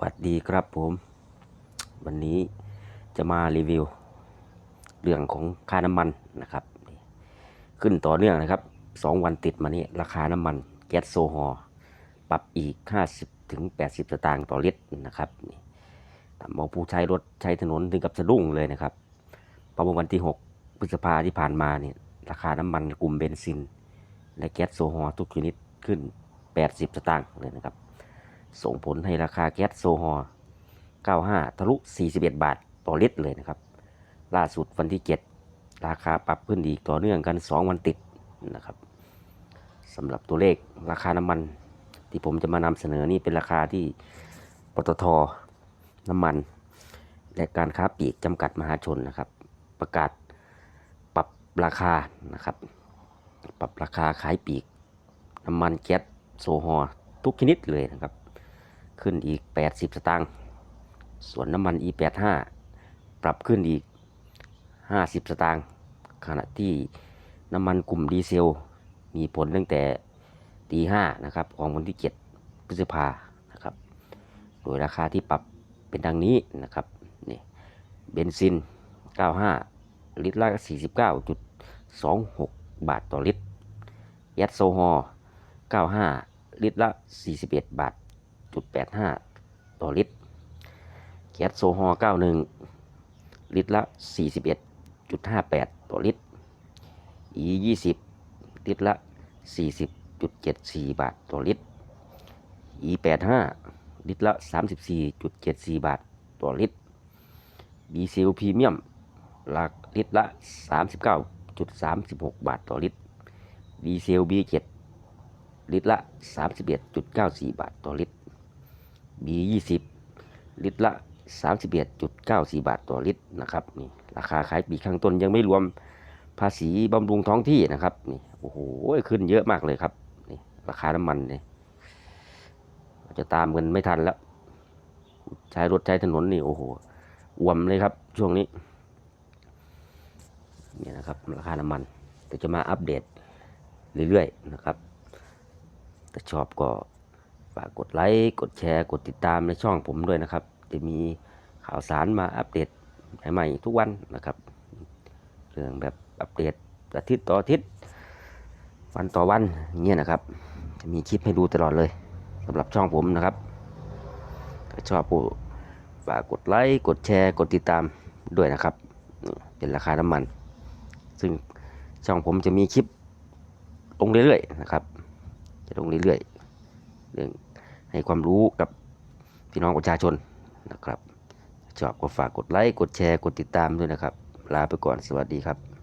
วัสดีครับผม วันนี้จะมารีวิว เรื่องของค่าน้ำมันนะครับ ขึ้นต่อเนื่องนะครับสองวันติดมานี้ราคาน้ำมันแก๊สโซฮอล์ปรับอีก 50ถึง80 สตางค์ต่อลิตรนะครับทำเอาผู้ใช้รถใช้ถนนถึงกับสะดุ้งเลยนะครับเพระว่าวันที่ 6 พฤษภาที่ผ่านมาเนี่ยราคาน้ำมันกลุ่มเบนซิน และแก๊สโซฮอล์ทุกชนิดขึ้น 80 สตางค์เลยนะครับ ส่งผลให้ราคาแก๊สโซฮอล์95 ทะลุ 41 บาทต่อลิตรเลยนะครับ ล่าสุดวันที่ 7 ราคาปรับขึ้นอีกต่อเนื่องกัน 2 วันติดนะครับสำหรับตัวเลขราคาน้ำมันที่ผมจะมานำเสนอนี่เป็นราคาที่ปตทน้ำมัน และการค้าปลีกจำกัดมหาชนนะครับ ประกาศปรับราคานะครับ ปรับราคาขายปลีกน้ำมันแก๊สโซฮอล์ทุกชนิดเลยนะครับ ขึ้นอีก 80 สตางค์ ส่วนน้ำมัน E85 ปรับขึ้นอีก 50 สตางค์ ขณะที่น้ำมันกลุ่มดีเซล มีผลตั้งแต่ตีห้านะครับของวันที่ 7 พฤษภานะครับ โดยราคาที่ปรับเป็นดังนี้นะครับนี่เบนซิน 95 ลิตรละ 49.26 บาทต่อลิตร แก๊สโซฮอล์95 ลิตรละ 41 บาท 0.85 ต่อลิตรแก๊สโซฮอล์91 ลิตรละ 41.58 ต่อลิตร E 20 ลิตรละ 40.74 บาทต่อลิตร E 85 ลิตรละ 34.74 บาทต่อลิตรดีเซลพรีเมียมลักลิตรละ 39.36 บาทต่อลิตร ดีเซล B7 ลิตรละ 31.94 บาทต่อลิตร B20 ลิตรละ31.94บาทต่อลิตรนะครับนี่ราคาขายปีข้างต้นยังไม่รวมภาษีบำรุงท้องที่นะครับนี่โอ้โหขึ้นเยอะมากเลยครับนี่ราคาน้ำมันนี่จะตามกันไม่ทันแล้วใช้รถใช้ถนนนี่โอ้โหอ่วมเลยครับช่วงนี้นี่นะครับราคาน้ำมันเดี๋ยวจะมาอัปเดตเรื่อยๆนะครับถ้าชอบก็ ฝากกดไลค์กดแชร์ กดติดตามในช่องผมด้วยนะครับ จะมีข่าวสารมาอัปเดตใหม่ๆทุกวันนะครับ เรื่องแบบอัปเดตอาทิตย์ต่ออาทิตย์วันต่อวันเงี้ยนะครับ จะมีคลิปให้ดูตลอดเลยสำหรับช่องผมนะครับถ้าชอบก็ฝากกดไลค์กดแชร์ กดติดตามด้วยนะครับ เป็นราคาน้ำมัน ซึ่งช่องผมจะมีคลิปลงเรื่อยๆนะครับ จะลงเรื่อยๆ เรื่องให้ความรู้กับพี่น้องประชาชนนะครับชอบก็ฝากกดไลค์กดแชร์กดติดตามด้วยนะครับ ลาไปก่อนสวัสดีครับ